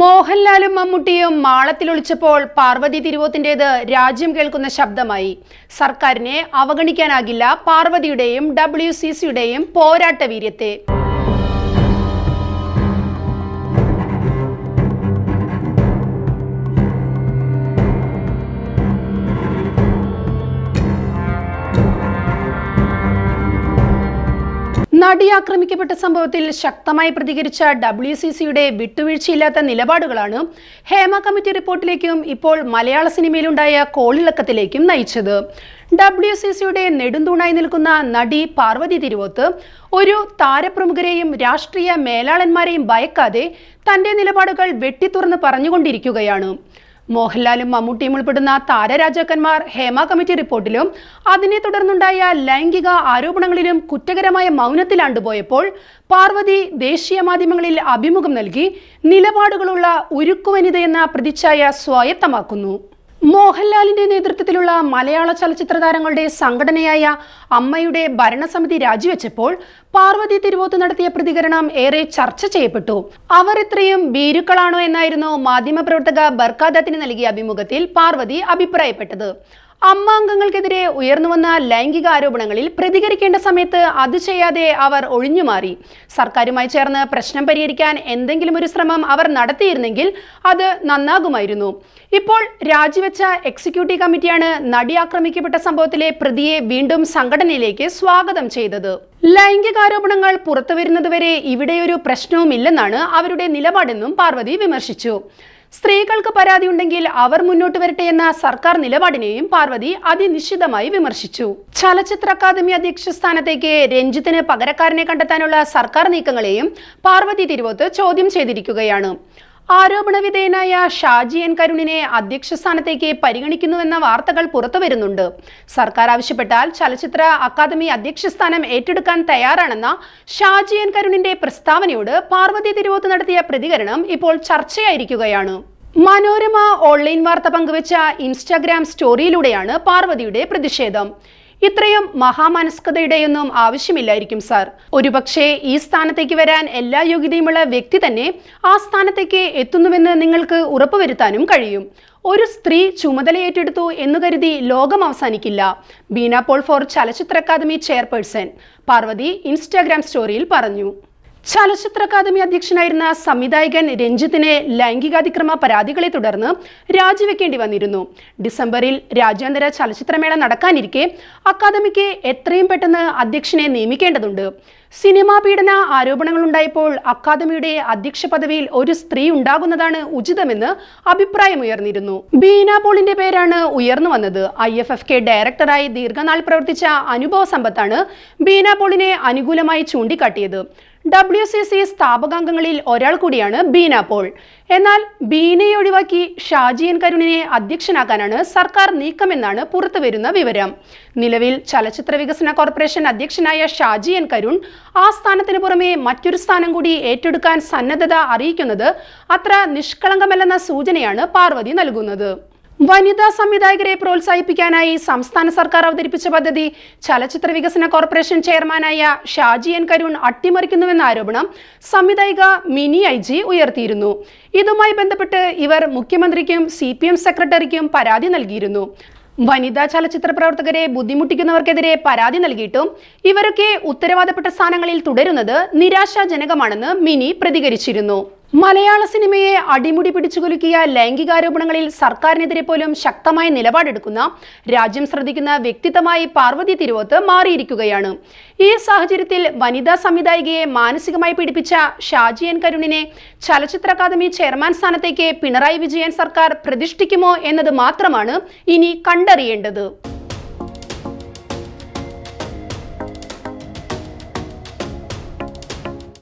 മോഹൻലാലും മമ്മൂട്ടിയും മാളത്തിൽ ഒളിച്ചപ്പോൾ പാർവതി തിരുവോത്തിന്റെത് രാജ്യം കേൾക്കുന്ന ശബ്ദമായി. സർക്കാരിനെ അവഗണിക്കാനാകില്ല പാർവതിയുടെയും ഡബ്ല്യു സി സിയുടെയും പോരാട്ട വീര്യത്തെ. നടി ആക്രമിക്കപ്പെട്ട സംഭവത്തിൽ ശക്തമായി പ്രതികരിച്ച ഡബ്ല്യു സി സിയുടെ വിട്ടുവീഴ്ചയില്ലാത്ത നിലപാടുകളാണ് ഹേമ കമ്മിറ്റി റിപ്പോർട്ടിലേക്കും ഇപ്പോൾ മലയാള സിനിമയിലുണ്ടായ കോളിളക്കത്തിലേക്കും നയിച്ചത്. ഡബ്ല്യു സി സിയുടെ നെടുന്തൂണായി നിൽക്കുന്ന നടി പാർവതി തിരുവോത്ത് ഒരു താരപ്രമുഖരെയും രാഷ്ട്രീയ മേലാളന്മാരെയും ഭയക്കാതെ തന്റെ നിലപാടുകൾ വെട്ടിത്തുറന്ന് പറഞ്ഞുകൊണ്ടിരിക്കുകയാണ്. മോഹൻലാലും മമ്മൂട്ടിയും ഉൾപ്പെടുന്ന താരരാജാക്കന്മാർ ഹേമ കമ്മിറ്റി റിപ്പോർട്ടിലും അതിനെ തുടർന്നുണ്ടായ ലൈംഗിക ആരോപണങ്ങളിലും കുറ്റകരമായ മൗനത്തിലാണ്ടുപോയപ്പോൾ പാർവതി ദേശീയ മാധ്യമങ്ങളിൽ അഭിമുഖം നൽകി നിലപാടുകളുള്ള ഉരുക്കുവനിതയെന്ന പ്രതിച്ഛായ സ്വായത്തമാക്കുന്നു. മോഹൻലാലിന്റെ നേതൃത്വത്തിലുള്ള മലയാള ചലച്ചിത്ര താരങ്ങളുടെ സംഘടനയായ അമ്മയുടെ ഭരണസമിതി രാജിവെച്ചപ്പോൾ പാർവതി തിരുവോത്ത് നടത്തിയ പ്രതികരണം ഏറെ ചർച്ച ചെയ്യപ്പെട്ടു. അവർ ഇത്രയും ഭീരുക്കളാണോ എന്നായിരുന്നു മാധ്യമപ്രവർത്തക ബർക്കാദത്തിന് നൽകിയ അഭിമുഖത്തിൽ പാർവതി അഭിപ്രായപ്പെട്ടത്. അമ്മ അംഗങ്ങൾക്കെതിരെ ഉയർന്നുവന്ന ലൈംഗിക ആരോപണങ്ങളിൽ പ്രതികരിക്കേണ്ട സമയത്ത് അത് ചെയ്യാതെ അവർ ഒഴിഞ്ഞുമാറി. സർക്കാരുമായി ചേർന്ന് പ്രശ്നം പരിഹരിക്കാൻ എന്തെങ്കിലും ഒരു ശ്രമം അവർ നടത്തിയിരുന്നെങ്കിൽ അത് നന്നാകുമായിരുന്നു. ഇപ്പോൾ രാജിവെച്ച എക്സിക്യൂട്ടീവ് കമ്മിറ്റിയാണ് നടി ആക്രമിക്കപ്പെട്ട സംഭവത്തിലെ പ്രതിയെ വീണ്ടും സംഘടനയിലേക്ക് സ്വാഗതം ചെയ്തത്. ലൈംഗികാരോപണങ്ങൾ പുറത്തുവരുന്നതുവരെ ഇവിടെയൊരു പ്രശ്നവുമില്ലെന്നാണ് അവരുടെ നിലപാടെന്നും പാർവതി വിമർശിച്ചു. സ്ത്രീകൾക്ക് പരാതി ഉണ്ടെങ്കിൽ അവർ മുന്നോട്ട് വരട്ടെ എന്ന സർക്കാർ നിലപാടിനെയും പാർവതി അതിനിശ്ചിതമായി വിമർശിച്ചു. ചലച്ചിത്ര അക്കാദമി അധ്യക്ഷ സ്ഥാനത്തേക്ക് രഞ്ജിത്തിന് പകരക്കാരനെ കണ്ടെത്താനുള്ള സർക്കാർ നീക്കങ്ങളെയും പാർവതി തിരുവോത്ത് ചോദ്യം ചെയ്തിരിക്കുകയാണ്. ആരോപണ വിധേയനായ ഷാജി എൻ കരുണിനെ അധ്യക്ഷ സ്ഥാനത്തേക്ക് പരിഗണിക്കുന്നുവെന്ന വാർത്തകൾ പുറത്തുവരുന്നുണ്ട്. സർക്കാർ ആവശ്യപ്പെട്ടാൽ ചലച്ചിത്ര അക്കാദമി അധ്യക്ഷ സ്ഥാനം ഏറ്റെടുക്കാൻ തയ്യാറാണെന്ന ഷാജി എൻ കരുണിന്റെ പ്രസ്താവനയോട് പാർവതി തിരുവോത്ത് നടത്തിയ പ്രതികരണം ഇപ്പോൾ ചർച്ചയായിരിക്കുകയാണ്. മനോരമ ഓൺലൈൻ വാർത്ത പങ്കുവച്ച ഇൻസ്റ്റാഗ്രാം സ്റ്റോറിയിലൂടെയാണ് പാർവതിയുടെ പ്രതിഷേധം. ഇത്രയും മഹാമനസ്കതയുടെയൊന്നും ആവശ്യമില്ലായിരിക്കും സാർ. ഒരുപക്ഷെ ഈ സ്ഥാനത്തേക്ക് വരാൻ എല്ലാ യോഗ്യതയുമുള്ള വ്യക്തി തന്നെ ആ സ്ഥാനത്തേക്ക് എത്തുന്നുവെന്ന് നിങ്ങൾക്ക് ഉറപ്പുവരുത്താനും കഴിയും. ഒരു സ്ത്രീ ചുമതല ഏറ്റെടുത്തു എന്ന് കരുതി ലോകം അവസാനിക്കില്ല. ബീന പോൾ ഫോർ ചലച്ചിത്ര അക്കാദമി ചെയർപേഴ്സൺ. പാർവതി ഇൻസ്റ്റാഗ്രാം സ്റ്റോറിയിൽ പറഞ്ഞു. ചലച്ചിത്ര അക്കാദമി അധ്യക്ഷനായിരുന്ന സംവിധായകൻ രഞ്ജിത്തിനെ ലൈംഗികാതിക്രമ പരാതികളെ തുടർന്ന് രാജിവെക്കേണ്ടി വന്നിരുന്നു. ഡിസംബറിൽ രാജ്യാന്തര ചലച്ചിത്രമേള നടക്കാനിരിക്കെ അക്കാദമിക്ക് എത്രയും പെട്ടെന്ന് അധ്യക്ഷനെ നിയമിക്കേണ്ടതുണ്ട്. സിനിമാ പീഡന ആരോപണങ്ങളുണ്ടായപ്പോൾ അക്കാദമിയുടെ അധ്യക്ഷ പദവിയിൽ ഒരു സ്ത്രീ ഉണ്ടാകുന്നതാണ് ഉചിതമെന്ന് അഭിപ്രായമുയർന്നിരുന്നു. ബീന പോളിന്റെ പേരാണ് ഉയർന്നു വന്നത്. ഐ എഫ് എഫ് കെ ഡയറക്ടറായി ദീർഘനാൾ പ്രവർത്തിച്ച അനുഭവ സമ്പത്താണ് ബീന പോളിനെ അനുകൂലമായി ചൂണ്ടിക്കാട്ടിയത്. ഡബ്ല്യു സി സി സ്ഥാപകാംഗങ്ങളിൽ ഒരാൾ കൂടിയാണ് ബീന പോൾ. എന്നാൽ ബീനയെ ഒഴിവാക്കി ഷാജിയൻ കരുണിനെ അധ്യക്ഷനാക്കാനാണ് സർക്കാർ നീക്കമെന്നാണ് പുറത്തുവരുന്ന വിവരം. നിലവിൽ ചലച്ചിത്ര വികസന കോർപ്പറേഷൻ അധ്യക്ഷനായ ഷാജിയൻ കരുൺ ആ സ്ഥാനത്തിന് പുറമെ മറ്റൊരു സ്ഥാനം കൂടി ഏറ്റെടുക്കാൻ സന്നദ്ധത അറിയിക്കുന്നത് അത്ര നിഷ്കളങ്കമല്ലെന്ന സൂചനയാണ് പാർവതി നൽകുന്നത്. വനിതാ സംവിധായകരെ പ്രോത്സാഹിപ്പിക്കാനായി സംസ്ഥാന സർക്കാർ അവതരിപ്പിച്ച പദ്ധതി ചലച്ചിത്ര വികസന കോർപ്പറേഷൻ ചെയർമാനായ ഷാജി എൻ കരുൺ അട്ടിമറിക്കുന്നുവെന്ന ആരോപണം സംവിധായിക മിനി ഐ ജി ഉയർത്തിയിരുന്നു. ഇതുമായി ബന്ധപ്പെട്ട് ഇവർ മുഖ്യമന്ത്രിക്കും സി സെക്രട്ടറിക്കും പരാതി നൽകിയിരുന്നു. വനിതാ ചലച്ചിത്ര പ്രവർത്തകരെ ബുദ്ധിമുട്ടിക്കുന്നവർക്കെതിരെ പരാതി നൽകിയിട്ടും ഇവരൊക്കെ ഉത്തരവാദപ്പെട്ട സ്ഥാനങ്ങളിൽ തുടരുന്നത് നിരാശാജനകമാണെന്ന് മിനി പ്രതികരിച്ചിരുന്നു. മലയാള സിനിമയെ അടിമുടി പിടിച്ചുകുലുക്കിയ ലൈംഗികാരോപണങ്ങളിൽ സർക്കാരിനെതിരെ പോലും ശക്തമായ നിലപാടെടുക്കുന്ന രാജ്യം ശ്രദ്ധിക്കുന്ന വ്യക്തിത്വമായി പാർവതി തിരുവോത്ത് മാറിയിരിക്കുകയാണ്. ഈ സാഹചര്യത്തിൽ വനിതാ സംവിധായികയെ മാനസികമായി പീഡിപ്പിച്ച ഷാജി എൻ കരുണിനെ ചലച്ചിത്ര അക്കാദമി ചെയർമാൻ സ്ഥാനത്തേക്ക് പിണറായി വിജയൻ സർക്കാർ പ്രതിഷ്ഠിക്കുമോ എന്നത് മാത്രമാണ് ഇനി കണ്ടറിയേണ്ടത്.